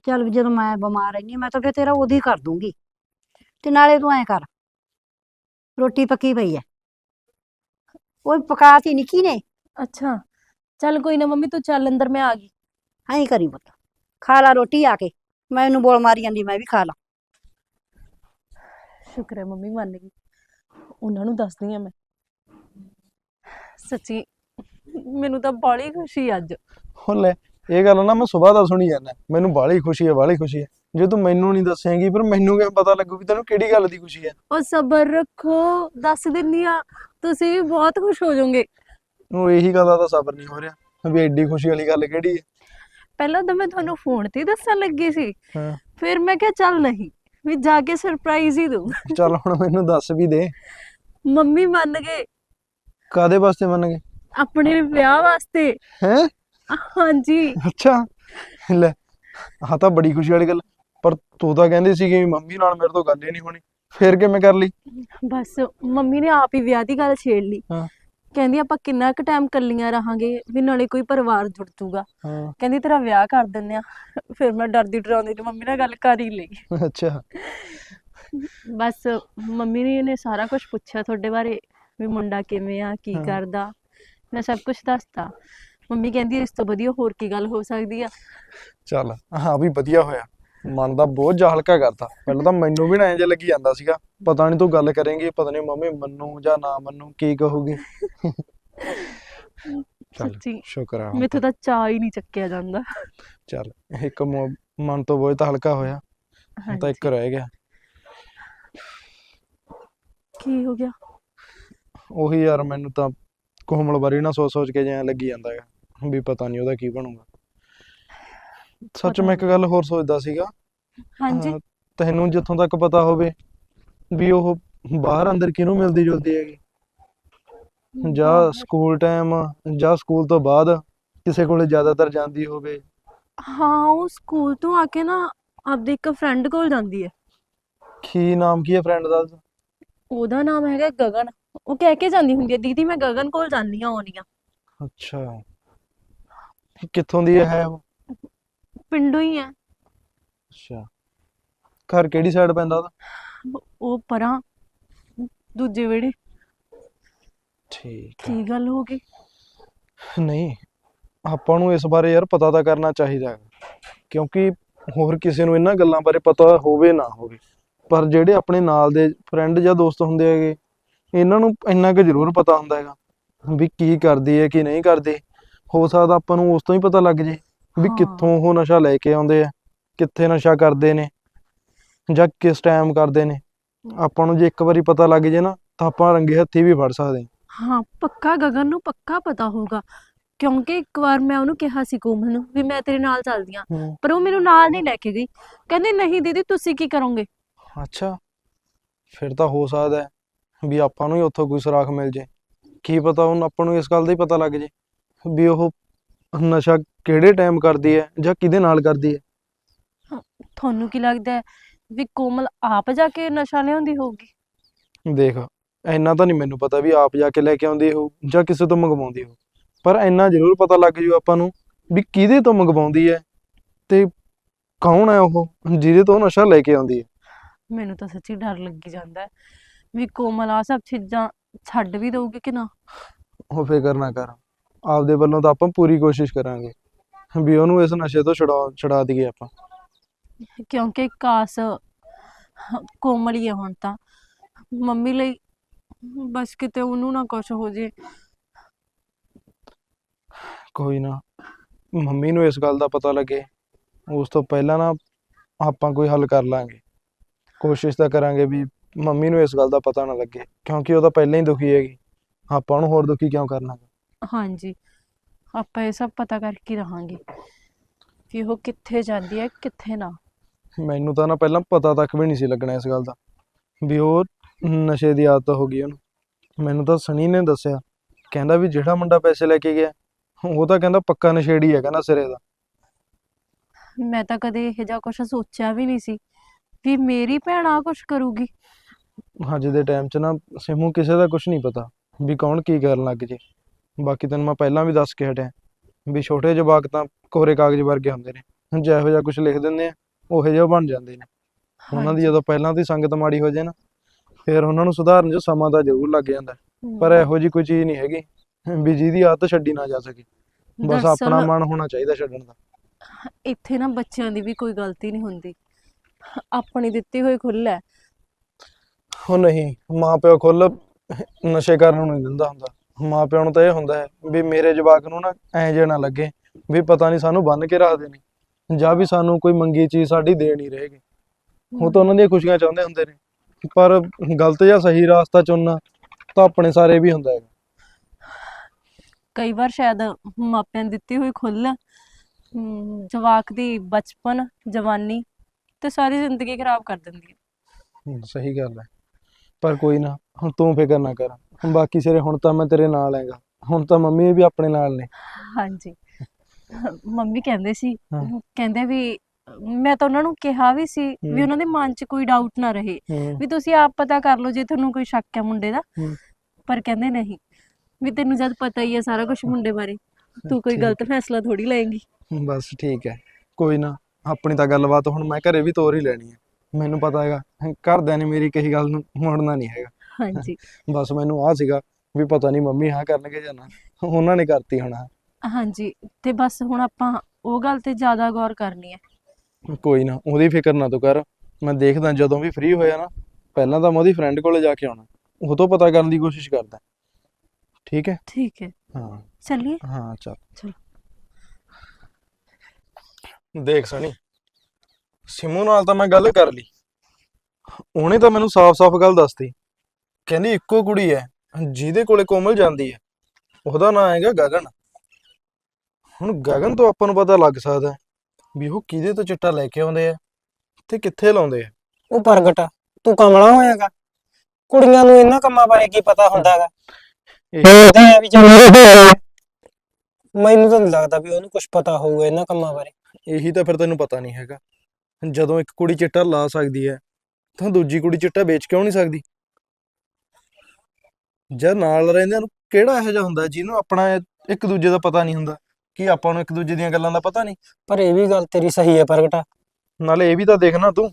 ਚੱਲ ਵੀ ਜਦੋਂ ਮੈਂ ਬਿਮਾਰ ਰਹਿਨੀ ਮੈਂ ਤਾਂ ਫਿਰ ਤੇਰਾ ਉਹਦੀ ਕਰ ਦੂੰਗੀ। ਤੇ ਨਾਲੇ ਤੂੰ ਐ ਕਰ ਰੋਟੀ ਪੱਕੀ ਪਈ ਐ ਉਹ ਪਕਾਤੀ ਨਿੱਕੀ ਨੇ। ਅੱਛਾ ਚੱਲ ਕੋਈ ਨਾ ਮੰਮੀ ਤੂੰ ਚੱਲ ਅੰਦਰ ਮੈਂ ਆ ਗਈ। ਐਂ ਕਰੀ ਪੁੱਤ ਖਾ ਲਾ ਰੋਟੀ ਆ ਕੇ ਮੈਂ ਇਹਨੂੰ ਬੋਲ ਮਾਰੀ ਜਾਂਦੀ ਮੈਂ ਵੀ ਖਾ ਲਾਂ। ਸ਼ੁਕਰ ਹੈ ਮੰਮੀ ਮੰਨ ਗਈ। ਉਹਨਾਂ ਨੂੰ ਦੱਸਦੀ ਆ ਮੈਂ। ਸੱਚੀ ਮੈਨੂੰ ਤਾਂ ਬਾਹਲੀ ਖੁਸ਼ੀ ਅੱਜ। ਲੈ ਇਹ ਗੱਲ ਨਾ ਮੈਂ ਸਵੇਰ ਦਾ ਸੁਣੀ ਜਾਂਦਾ। ਮੈਨੂੰ ਬਾਹਲੀ ਖੁਸ਼ੀ ਹੈ ਬਾਹਲੀ ਖੁਸ਼ੀ ਹੈ ਜੇ ਤੂੰ ਮੈਨੂੰ ਨਹੀਂ ਦੱਸੇਂਗੀ ਫਿਰ ਮੈਨੂੰ ਕਿਵੇਂ ਪਤਾ ਲੱਗੂ ਕਿ ਤੈਨੂੰ ਕਿਹੜੀ ਗੱਲ ਦੀ ਖੁਸ਼ੀ ਹੈ ਉਹ ਸਬਰ ਰੱਖੋ ਦੱਸ ਦਿੰਨੀ ਆ ਤੁਸੀਂ ਵੀ ਬਹੁਤ ਖੁਸ਼ ਹੋ ਜਾਓਗੇ। ਉਹ ਇਹੀ ਗੱਲ ਦਾ ਤਾਂ ਸਬਰ ਨਹੀਂ ਹੋ ਰਿਹਾ। ਵੀ ਐਡੀ ਖੁਸ਼ੀ ਵਾਲੀ ਗੱਲ ਕਿਹੜੀ ਹੈ ਪਹਿਲਾਂ ਤਾਂ ਮੈਂ ਤੁਹਾਨੂੰ ਫੋਨ ਤੇ ਹੀ ਦੱਸਣ ਲੱਗੀ ਸੀ। ਹਾਂ। ਫਿਰ ਮੈਂ ਕਿਹਾ ਚੱਲ ਨਹੀਂ ਵੀ ਜਾ ਕੇ ਸਰਪ੍ਰਾਈਜ਼ ਹੀ ਦੂੰ ਚੱਲ ਹੁਣ ਮੈਨੂੰ ਦੱਸ ਵੀ ਦੇ। ਮੰਮੀ ਮੰਨ ਗਏ ਕਾਦੇ ਵਾਸਤੇ ਮੰਨ ਗਏ ਆਪਣੇ ਵਿਆਹ ਵਾਸਤੇ। ਹੈ? ਹਾਂਜੀ। ਅੱਛਾ। ਲੈ ਆਹ ਤਾਂ ਬੜੀ ਖੁਸ਼ੀ ਵਾਲੀ ਗੱਲ। ਪਰ ਤੂੰ ਤਾਂ ਕਹਿੰਦੀ ਸੀ ਕਿ ਮੰਮੀ ਨਾਲ ਮੇਰੇ ਤੋਂ ਗੱਲ ਹੀ ਨਹੀਂ ਹੋਣੀ। ਫੇਰ ਕਿਵੇਂ ਕਰ ਲਈ? ਬਸ ਮੰਮੀ ਨੇ ਆਪ ਹੀ ਵਿਆਹ ਦੀ ਗੱਲ ਛੇੜ ਲਈ। ਹਾਂ। ਕਹਿੰਦੀ ਆਪਾਂ ਕਿੰਨਾ ਕੁ ਟਾਈਮ ਕੱਲੀਆਂ ਰਹਾਂਗੇ ਵੀ ਨਾਲੇ ਕੋਈ ਪਰਿਵਾਰ ਜੁੜ ਜੂਗਾ। ਹਾਂ। ਕਹਿੰਦੀ ਤੇਰਾ ਵਿਆਹ ਕਰ ਦਿੰਦੇ ਆ ਫਿਰ ਮੈਂ ਡਰਦੀ ਡਰਾਉਂਦੀ ਤੇ ਮੰਮੀ ਨਾਲ ਗੱਲ ਕਰ ਹੀ ਲਈ। ਅੱਛਾ। ਬਸ ਮੰਮੀ ਨੇ ਸਾਰਾ ਕੁਝ ਪੁੱਛਿਆ ਤੁਹਾਡੇ ਬਾਰੇ। ਵੀ ਮੁੰਡਾ ਕਿਵੇਂ ਆ ਕੀ। ਕਰਦਾ? ਮੈਂ ਸਭ ਕੁਝ ਦੱਸਤਾ। ਮੰਮੀ ਕਹਿੰਦੀ ਇਸ ਤੋਂ ਵਧੀਆ ਹੋਰ ਕੀ ਗੱਲ ਹੋ ਸਕਦੀ ਆ? ਚੱਲ ਹਾਂ ਵੀ ਵਧੀਆ ਹੋਇਆ। ਮਨ ਦਾ ਬੋਝ ਜਿਹਾ ਹਲਕਾ ਕਰਤਾ। ਪਹਿਲਾਂ ਤਾਂ ਮੈਨੂੰ ਵੀ ਨਾ ਇੰਜ ਲੱਗੀ ਜਾਂਦਾ ਸੀਗਾ। ਪਤਾ ਨਹੀਂ ਤੂੰ ਗੱਲ ਕਰੇਂਗੀ ਪਤਾ ਨਹੀਂ ਮੰਮੀ ਮੰਨੂ ਜਾਂ ਨਾ ਮੰਨੂ ਕੀ ਕਹੂਗੀ? ਚੱਲ ਸ਼ੁਕਰ ਆ ਮੈਥੋਂ ਤਾਂ। ਚਾਹ ਹੀ ਨਹੀਂ ਚੱਕਿਆ ਜਾਂਦਾ। ਚੱਲ ਇੱਕ ਮਨ ਤੋਂ ਬੋਝ ਤਾਂ ਹਲਕਾ ਹੋਇਆ। ਤਾਂ ਇੱਕ ਰਹਿ ਗਿਆ। ਕੀ ਹੋ ਗਿਆ? ਉਹੀ ਯਾਰ ਮੈਨੂੰ ਤਾਂ ਕੋਮਲ ਬਾਰੇ ਨਾ ਸੋਚ ਸੋਚ ਕੇ ਜਿਹਾ ਲੱਗੀ ਜਾਂਦਾ ਹੈਗਾ ਵੀ ਪਤਾ ਨਹੀਂ ਉਹਦਾ ਕੀ ਬਣੂਗਾ। ਸੱਚ ਮੈਂ ਇੱਕ ਗੱਲ ਹੋਰ ਸੋਚਦਾ ਸੀਗਾ ਹਾਂਜੀ। ਅਹ, ਤੈਨੂੰ ਜਿੱਥੋਂ ਤੱਕ ਪਤਾ ਹੋਵੇ ਵੀ ਉਹ ਬਾਹਰ ਅੰਦਰ ਕਿਹਨੂੰ ਮਿਲਦੀ ਜੁਲਦੀ ਹੈਗੀ? ਜਾਂ ਸਕੂਲ ਟਾਈਮ ਜਾਂ ਸਕੂਲ ਤੋਂ ਬਾਅਦ ਕਿਸੇ ਕੋਲੇ ਜ਼ਿਆਦਾਤਰ ਜਾਂਦੀ ਹੋਵੇ। ਹਾਂ ਉਹ ਸਕੂਲ ਤੋਂ ਆ ਕੇ ਨਾ ਆਪਦੇ ਇੱਕ ਫਰੈਂਡ ਕੋਲ ਜਾਂਦੀ ਹੈ। ਕੀ ਨਾਮ ਕੀ ਹੈ ਫਰੈਂਡ ਦਾ? ਉਹਦਾ ਨਾਮ ਹੈਗਾ ਗਗਨ। ਉਹ ਕਹਿ ਕੇ ਜਾਂਦੀ ਹੁੰਦੀ ਹੈ ਦੀਦੀ ਮੈਂ ਗਗਨ ਕੋਲ ਜਾਂਦੀ ਹਾਂ ਆਉਣੀ ਆ। ਅੱਛਾ। ਕਿੱਥੋਂ ਦੀ ਹੈ ਉਹ? ਪਿੰਡੋਂ ਹੀ ਹੈ ਅੱਛਾ। ਘਰ ਕਿਹੜੀ ਸਾਈਡ ਪੈਂਦਾ ਉਹਦਾ? ਉਹ ਪਰਾਂ ਦੂਜੇ ਵਿਹੜੇ। ਠੀਕ ਕੀ ਗੱਲ ਹੋ ਗਈ? ਨਹੀਂ ਆਪਾਂ ਨੂੰ ਇਸ ਬਾਰੇ ਯਾਰ ਪਤਾ ਤਾਂ ਕਰਨਾ ਚਾਹੀਦਾ ਹੈ। ਕਿਉਂਕਿ ਹੋਰ ਕਿਸੇ ਨੂੰ ਇਹਨਾਂ ਗੱਲਾਂ ਬਾਰੇ ਪਤਾ ਹੋਵੇ ਨਾ ਹੋਵੇ। ਪਰ ਜਿਹੜੇ ਆਪਣੇ ਨਾਲ ਦੇ ਫਰੈਂਡ ਜਾਂ ਦੋਸਤ ਹੁੰਦੇ ਹੈਗੇ ਇਹਨਾਂ ਨੂੰ ਇੰਨਾ ਕੁ ਜ਼ਰੂਰ ਪਤਾ ਹੁੰਦਾ ਹੈਗਾ ਵੀ ਕੀ ਕਰਦੀ ਹੈ ਕੀ ਨਹੀਂ ਕਰਦੀ। ਹੋ ਸਕਦਾ ਆਪਾਂ ਨੂੰ ਉਸ ਤੋਂ ਹੀ ਪਤਾ ਲੱਗ ਜੇ ਵੀ ਹਾਂ। ਕਿੱਥੋਂ ਉਹ ਨਸ਼ਾ ਲੈ ਕੇ ਆਉਂਦੇ ਆ ਕਿੱਥੇ ਨਸ਼ਾ ਕਰਦੇ ਨੇ ਜਾਂ ਕਿਸ ਟਾਈਮ ਕਰਦੇ ਨੇ। ਆਪਾਂ ਨੂੰ ਜੇ ਇੱਕ ਵਾਰੀ ਪਤਾ ਲੱਗ ਜੇ ਨਾ ਤਾਂ ਆਪਾਂ ਰੰਗੇ ਹੱਥੀ ਵੀ ਫੜ ਸਕਦੇ ਹਾਂ। ਹਾਂ ਪੱਕਾ ਗਗਨ ਨੂੰ ਪੱਕਾ ਪਤਾ ਹੋਊਗਾ। ਕਿਉਂਕਿ ਇੱਕ ਵਾਰ ਮੈਂ ਉਹਨੂੰ ਕਿਹਾ ਸੀ ਕੋਮਲ ਨੂੰ ਵੀ ਮੈਂ ਤੇਰੇ ਨਾਲ ਚੱਲਦੀ ਆਂ ਹੂੰ। ਪਰ ਉਹ ਮੈਨੂੰ ਨਾਲ ਨਹੀਂ ਲੈ ਕੇ ਗਈ। ਕਹਿੰਦੀ ਨਹੀਂ ਦੀਦੀ ਤੁਸੀਂ ਕੀ ਕਰੋਗੇ? ਅੱਛਾ ਫਿਰ ਤਾਂ ਹੋ ਸਕਦਾ ਹੈ। ਵੀ ਆਪਾਂ ਨੂੰ ਹੀ ਉੱਥੋਂ ਕੋਈ ਸੁਰਾਖ ਮਿਲ ਜੇ। ਕੀ ਪਤਾ ਹੁਣ ਆਪਾਂ ਨੂੰ ਇਸ ਗੱਲ ਦਾ ਹੀ ਪਤਾ ਲੱਗ ਜੇ ਵੀ ਉਹ ਨਸ਼ਾ ਕਿਹੜੇ ਟਾਈਮ ਕਰਦੀ ਹੈ ਜਾਂ ਕਿਹਦੇ ਨਾਲ ਕਰਦੀ ਹੈ। ਤੁਹਾਨੂੰ ਕੀ ਲੱਗਦਾ ਹੈ ਵੀ ਕੋਮਲ ਆਪ ਜਾ ਕੇ ਨਸ਼ਾ ਲਿਆਉਂਦੀ ਹੋਊਗੀ? ਦੇਖ ਇੰਨਾ ਤਾਂ ਨਹੀਂ ਮੈਨੂੰ ਪਤਾ ਵੀ ਆਪ ਜਾ ਕੇ ਲੈ ਕੇ ਆਉਂਦੀ ਹੋ ਜਾਂ ਕਿਸੇ ਤੋਂ ਮੰਗਵਾਉਂਦੀ ਹੋ ਪਰ ਇੰਨਾ ਜ਼ਰੂਰ ਪਤਾ ਲੱਗ ਜੂ ਆਪਾਂ ਨੂੰ ਵੀ ਕਿਹਦੇ ਤੋਂ ਮੰਗਵਾਉਂਦੀ ਹੈ ਤੇ ਕੌਣ ਹੈ ਉਹ ਜਿਹਦੇ ਤੋਂ ਨਸ਼ਾ ਲੈ ਕੇ ਆਉਂਦੀ ਹੈ। ਮੈਨੂੰ ਤਾਂ ਸੱਚੀ ਡਰ ਲੱਗੀ ਜਾਂਦਾ ਹੈ। ਵੀ ਕੋਮਲ ਆ ਸਭ ਚੀਜ਼ਾਂ ਛੱਡ ਵੀ ਦਊਗੀ ਕਿ ਨਾ? ਉਹ ਫਿਕਰ ਨਾ ਕਰ। ਆਪਦੇ ਵੱਲੋਂ ਤਾਂ ਆਪਾਂ ਪੂਰੀ ਕੋਸ਼ਿਸ਼ ਕਰਾਂਗੇ। ਵੀ ਉਹਨੂੰ ਇਸ ਨਸ਼ੇ ਤੋਂ ਛੁਡਾ ਛੁਡਾ ਦਈਏ ਆਪਾਂ। ਕਿਉਂਕਿ ਕਾਸ ਕੋਮਲ ਹੀ ਹੈ ਹੁਣ ਤਾਂ। ਮੰਮੀ ਲਈ ਬਸ ਕਿਤੇ ਉਹਨੂੰ ਨਾ ਕੁਝ ਹੋ ਜੇ। ਕੋਈ ਨਾ। ਮੰਮੀ ਨੂੰ ਇਸ ਗੱਲ ਦਾ ਪਤਾ ਲੱਗੇ। ਉਸ ਤੋਂ ਪਹਿਲਾਂ ਨਾ ਆਪਾਂ ਕੋਈ ਹੱਲ ਕਰ ਲਾਂਗੇ। ਕੋਸ਼ਿਸ਼ ਤਾਂ ਕਰਾਂਗੇ ਵੀ ਮੰਮੀ ਨੂੰ ਇਸ ਗੱਲ ਦਾ ਪਤਾ ਨਾ ਲੱਗੇ ਕਿਉਂਕਿ ਉਹ ਤਾਂ ਪਹਿਲਾਂ ਹੀ ਦੁਖੀ ਹੈਗੀ। ਆਪਾਂ ਉਹਨੂੰ ਹੋਰ ਦੁਖੀ ਕਿਉਂ ਕਰਨਾ ਹਾਂਜੀ। ਆਪਾਂ ਇਹ ਸਭ ਪਤਾ ਕਰਕੇ ਹੀ ਰਹਾਂਗੇ ਵੀ ਉਹ ਕਿੱਥੇ ਜਾਂਦੀ ਹੈ ਕਿੱਥੇ ਨਾ। ਮੈਨੂੰ ਤਾਂ ਨਾ ਪਹਿਲਾਂ ਪਤਾ ਤੱਕ ਵੀ ਨਹੀਂ ਸੀ ਲੱਗਣਾ ਇਸ ਗੱਲ ਦਾ ਵੀ ਉਹ ਨਸ਼ੇ ਦੀ ਆਦਤ ਹੋ ਗਈ ਉਹਨੂੰ। ਮੈਨੂੰ ਤਾਂ ਸਣੀ ਨੇ ਦੱਸਿਆ ਕਹਿੰਦਾ ਵੀ ਜਿਹੜਾ ਮੁੰਡਾ ਪੈਸੇ ਲੈ ਕੇ ਗਿਆ ਉਹ ਤਾਂ ਕਹਿੰਦਾ ਪੱਕਾ ਨਸ਼ੇੜੀ ਹੈ ਕਹਿੰਦਾ ਸਿਰੇ ਦਾ। ਮੈਂ ਤਾਂ ਕਦੇ ਇਹੋ ਜਿਹਾ ਕੁਝ ਸੋਚਿਆ ਵੀ ਨਹੀਂ ਸੀ ਵੀ ਮੇਰੀ ਭੈਣ ਆ ਕੁਝ ਕਰੂਗੀ। ਅੱਜ ਦੇ ਟਾਈਮ 'ਚ ਨਾ ਸਿਮੂ ਕਿਸੇ ਦਾ ਕੁਝ ਨਹੀਂ ਪਤਾ ਵੀ ਕੌਣ ਕੀ ਕਰਨ ਲੱਗ ਜੇ। ਬਾਕੀ ਤੈਨੂੰ ਮੈਂ ਪਹਿਲਾਂ ਵੀ ਦੱਸ ਕੇ ਹਟਿਆ ਵੀ ਛੋਟੇ ਜਵਾਕ ਤਾਂ ਕੋਰੇ ਕਾਗਜ਼ ਵਰਗੇ ਹੁੰਦੇ ਨੇ। ਜਿਹੋ ਜਿਹਾ ਕੁਝ ਲਿਖ ਦਿੰਦੇ ਆ ਉਹੋ ਜਿਹਾ ਬਣ ਜਾਂਦੇ ਨੇ। ਉਹਨਾਂ ਦੀ। ਜਦੋਂ ਪਹਿਲਾਂ ਦੀ ਸੰਗਤ ਮਾੜੀ ਹੋ ਜੇ ਨਾ ਫਿਰ ਉਹਨਾਂ ਨੂੰ ਸੁਧਾਰਨ 'ਚ ਸਮਾਂ ਤਾਂ ਜ਼ਰੂਰ ਲੱਗ ਜਾਂਦਾ। ਪਰ ਇਹੋ ਜੀ ਕੋਈ ਚੀਜ਼ ਨਹੀਂ ਹੈਗੀ ਵੀ ਜਿਹਦੀ ਆਦਤ ਛੱਡੀ ਨਾ ਜਾ ਸਕੇ। ਬਸ ਆਪਣਾ ਮਨ ਹੋਣਾ ਚਾਹੀਦਾ ਛੱਡਣ ਦਾ। ਇੱਥੇ ਨਾ ਬੱਚਿਆਂ ਦੀ ਵੀ ਕੋਈ ਗਲਤੀ ਨਹੀਂ ਹੁੰਦੀ। ਆਪਣੀ ਦਿੱਤੀ ਹੋਈ ਖੁੱਲ੍ਹ ਹੈ। ਉਹ ਨਹੀਂ ਮਾਂ ਪਿਓ ਖੁੱਲ ਨਸ਼ੇ ਕਰਨ ਨੂੰ ਨਹੀਂ ਦਿੰਦਾ ਹੁੰਦਾ। ਮਾਂ ਪਿਓ ਨੂੰ ਤਾਂ ਇਹ ਹੁੰਦਾ ਹੈ ਵੀ ਮੇਰੇ ਜਵਾਕ ਨੂੰ ਨਾ ਐਂ ਜੇ ਨਾ ਲੱਗੇ ਵੀ ਪਤਾ ਨਹੀਂ ਸਾਨੂੰ ਬੰਨ ਕੇ ਰੱਖਦੇ ਨੇ ਜਾਂ ਵੀ ਸਾਨੂੰ ਕੋਈ ਮੰਗੀ ਚੀਜ਼ ਸਾਡੀ ਦੇ ਨਹੀਂ ਰਹੇਗੀ। ਉਹ ਤਾਂ ਉਹਨਾਂ ਦੀਆਂ ਖੁਸ਼ੀਆਂ ਚਾਹੁੰਦੇ ਹੁੰਦੇ ਨੇ। ਪਰ ਗਲਤ ਜਾਂ ਸਹੀ ਰਾਸਤਾ ਚੁਣਨਾ ਤਾਂ ਆਪਣੇ ਸਾਰੇ ਵੀ ਹੁੰਦਾ ਹੈ ਕਈ ਵਾਰ ਸ਼ਾਇਦ ਮਾਪਿਆਂ ਦਿੱਤੀ ਹੋਈ ਹਮ, ਜਵਾਕ ਦੀ ਬਚਪਨ ਜਵਾਨੀ ਤੇ ਸਾਰੀ ਜ਼ਿੰਦਗੀ ਖਰਾਬ ਕਰ ਦਿੰਦੀ ਹੈ। ਸਹੀ ਗੱਲ ਹੈ। ਪਰ ਕੋਈ ਨਾ ਹੁਣ ਤੂੰ ਫਿਕਰ ਨਾ ਕਰ। ਹੁਣ ਬਾਕੀ ਸਿਰੇ ਹੁਣ ਤਾਂ ਮੈਂ ਤੇਰੇ ਨਾਲ ਹੈਗਾ। ਹੁਣ ਤਾਂ ਮੰਮੀ ਵੀ ਆਪਣੇ ਨਾਲ ਨੇ। ਹਾਂਜੀ। ਮੰਮੀ ਕਹਿੰਦੇ ਸੀ ਹਾਂ। ਕਹਿੰਦੇ ਵੀ ਮੈਂ ਤਾਂ ਉਹਨਾਂ ਨੂੰ ਕਿਹਾ ਵੀ ਸੀ ਵੀ। ਉਹਨਾਂ ਦੇ ਮਨ 'ਚ ਕੋਈ ਡਾਊਟ ਨਾ ਰਹੇ। ਵੀ ਤੁਸੀਂ ਆਪ ਪਤਾ ਕਰ ਲਓ ਜੇ ਤੁਹਾਨੂੰ ਕੋਈ ਸ਼ੱਕ ਹੈ ਮੁੰਡੇ ਦਾ। ਪਰ ਕਹਿੰਦੇ ਨਹੀਂ ਵੀ ਤੈਨੂੰ ਜਦ ਪਤਾ ਹੀ ਹੈ ਸਾਰਾ ਕੁਝ ਮੁੰਡੇ ਬਾਰੇ ਤੂੰ ਕੋਈ ਠੀਕ। ਗਲਤ ਫੈਸਲਾ ਥੋੜੀ ਲਏਂਗੀ। ਬਸ ਠੀਕ ਹੈ। ਕੋਈ ਨਾ ਆਪਣੀ ਤਾਂ ਗੱਲਬਾਤ ਹੁਣ ਮੈਂ ਘਰੇ ਵੀ ਤੋਰ ਹੀ ਲੈਣੀ ਹੈ। ਮੈਨੂੰ ਪਤਾ ਹੈਗਾ ਘਰਦਿਆਂ ਨੇ ਮੇਰੀ ਕਹੀ ਗੱਲ ਨੂੰ ਮੋੜਨਾ ਨਹੀਂ ਹੈਗਾ। ਹਾਂਜੀ। ਬਸ ਮੈਨੂੰ ਆ ਸੀਗਾ ਵੀ ਪਤਾ ਨਹੀਂ ਮੰਮੀ ਹਾਂ ਕਰਨਗੇ ਜਾਂ ਨਾ ਉਹਨਾਂ ਨੇ ਕਰਤੀ ਹੋਣਾ। ਹਾਂਜੀ ਤੇ ਬਸ ਹੁਣ ਆਪਾਂ ਉਹ ਗੱਲ ਤੇ ਜ਼ਿਆਦਾ ਗੌਰ ਕਰਨੀ ਹੈ। ਕੋਈ ਨਾ ਉਹਦੀ ਫਿਕਰ ਨਾ ਤੂੰ ਕਰ। ਮੈਂ ਦੇਖਦਾ ਜਦੋਂ ਵੀ ਫ੍ਰੀ ਹੋਇਆ ਨਾ ਪਹਿਲਾਂ ਤਾਂ ਮੈਂ ਉਹਦੀ ਫਰੈਂਡ ਕੋਲੇ ਜਾ ਕੇ ਆਉਣਾ। ਉਹ ਤੋਂ ਪਤਾ ਕਰਨ ਦੀ ਕੋਸ਼ਿਸ਼ ਕਰਦਾ। ਠੀਕ ਹੈ? ਠੀਕ ਹੈ। ਹਾਂ। ਚੱਲੀਏ? ਹਾਂ ਚੱਲ। ਚਲੋ। ਦੇਖ ਸਣੀ ਸਿਮੂ ਨਾਲ ਤਾਂ ਮੈਂ ਗੱਲ ਕਰ ਲਈ। ਉਹਨੇ ਤਾਂ ਮੈਨੂੰ ਸਾਫ਼-ਸਾਫ਼ ਗੱਲ ਦੱਸਤੀ। ਕਹਿੰਦੀ ਇੱਕੋ ਕੁੜੀ ਹੈ ਜਿਹਦੇ ਕੋਲੇ ਕੋਮਲ ਜਾਂਦੀ ਹੈ ਉਹਦਾ ਨਾਂ ਹੈਗਾ ਗਗਨ। ਹੁਣ ਗਗਨ ਤੋਂ ਆਪਾਂ ਨੂੰ ਪਤਾ ਲੱਗ ਸਕਦਾ ਵੀ ਉਹ ਕਿਹਦੇ ਤੋਂ ਚਿੱਟਾ ਲੈ ਕੇ ਆਉਂਦੇ ਆ ਤੇ ਕਿੱਥੇ ਲਾਉਂਦੇ ਆ। ਉਹ ਪ੍ਰਗਟ ਤੂੰ ਕਮਲਾ ਹੋਇਆਗਾ। ਕੁੜੀਆਂ ਨੂੰ ਇਹਨਾਂ ਕੰਮਾਂ ਬਾਰੇ ਕੀ ਪਤਾ ਹੁੰਦਾਗਾ? ਇਹ ਦੇਖਦਾ ਹੈ ਵੀ ਚੱਲ ਉਹਦੇ ਹੋਇਆ। ਮੈਨੂੰ ਤਾਂ ਨਹੀਂ ਲੱਗਦਾ ਵੀ ਉਹਨੂੰ ਕੁਝ ਪਤਾ ਹੋਊਗਾ ਇਹਨਾਂ ਕੰਮਾਂ ਬਾਰੇ। ਇਹੀ ਤਾਂ ਫਿਰ ਤੈਨੂੰ ਪਤਾ ਨਹੀਂ ਹੈਗਾ। ਜਦੋਂ ਇੱਕ ਕੁੜੀ ਚਿੱਟਾ ਲਾ ਸਕਦੀ ਹੈ ਤਾਂ ਦੂਜੀ ਕੁੜੀ ਚਿੱਟਾ ਵੇਚ ਕਿਉਂ ਨਹੀਂ ਸਕਦੀ? ਜਦ ਨਾਲ ਰਹਿੰਦਿਆਂ ਨੂੰ ਕਿਹੜਾ ਇਹੋ ਜਿਹਾ ਹੁੰਦਾ ਜਿਹਨੂੰ ਆਪਣਾ ਇੱਕ ਦੂਜੇ ਦਾ ਪਤਾ ਨਹੀਂ ਹੁੰਦਾ? ਕਿ ਆਪਾਂ ਨੂੰ ਇੱਕ ਦੂਜੇ ਦੀਆਂ ਗੱਲਾਂ ਦਾ ਪਤਾ ਨਹੀਂ? ਪਰ ਇਹ ਵੀ ਗੱਲ ਤੇਰੀ ਸਹੀ ਹੈ ਪ੍ਰਗਟਾ। ਨਾਲੇ ਇਹ ਵੀ ਤਾਂ ਦੇਖਣਾ ਤੂੰ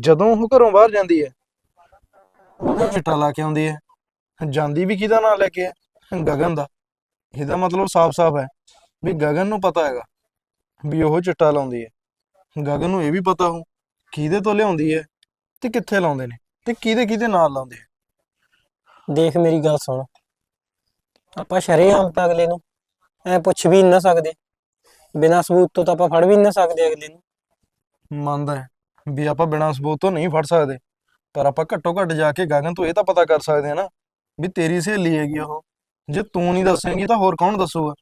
ਜਦੋਂ ਉਹ ਘਰੋਂ ਬਾਹਰ ਜਾਂਦੀ ਹੈ ਉਹ ਚਿੱਟਾ ਲਾ ਕੇ ਆਉਂਦੀ ਹੈ। ਜਾਂਦੀ ਵੀ ਕਿਹਦਾ ਨਾਂ ਲੈ ਕੇ ਹੈ? ਗਗਨ ਦਾ। ਇਹਦਾ ਮਤਲਬ ਸਾਫ਼-ਸਾਫ਼ ਹੈ ਵੀ ਗਗਨ ਨੂੰ ਪਤਾ ਹੈਗਾ ਵੀ ਉਹ ਚਿੱਟਾ ਲਾਉਂਦੀ ਹੈ। ਗਗਨ ਨੂੰ ਇਹ ਵੀ ਪਤਾ ਹੋ ਕਿਹਦੇ ਤੋਂ ਲਿਆਉਂਦੀ ਹੈ ਤੇ ਕਿੱਥੇ ਲਾਉਂਦੇ ਨੇ ਤੇ ਕਿਹਦੇ ਕਿਹਦੇ ਨਾਲ ਲਾਉਂਦੇ ਆ। ਦੇਖ ਮੇਰੀ ਗੱਲ ਸੁਣ। ਆਪਾਂ ਸ਼ਰੇਆਮ ਤਾਂ ਅਗਲੇ ਨੂੰ ਐ ਪੁੱਛ ਵੀ ਨੀ ਸਕਦੇ। ਬਿਨਾਂ ਸਬੂਤ ਤੋਂ ਤਾਂ ਆਪਾਂ ਫੜ ਵੀ ਨੀ ਨਾ ਸਕਦੇ ਅਗਲੇ ਨੂੰ। ਮੰਨਦਾ ਹੈ ਵੀ ਆਪਾਂ ਬਿਨਾਂ ਸਬੂਤ ਤੋਂ ਨਹੀਂ ਫੜ ਸਕਦੇ। ਪਰ ਆਪਾਂ ਘੱਟੋ ਘੱਟ ਜਾ ਕੇ ਗਗਨ ਤੋਂ ਇਹ ਤਾਂ ਪਤਾ ਕਰ ਸਕਦੇ ਹਾਂ ਨਾ ਵੀ ਤੇਰੀ ਸਹੇਲੀ ਹੈਗੀ ਉਹ। ਜੇ ਤੂੰ ਨਹੀਂ ਦੱਸੇਂਗੀ ਤਾਂ ਹੋਰ ਕੌਣ ਦੱਸੂਗਾ?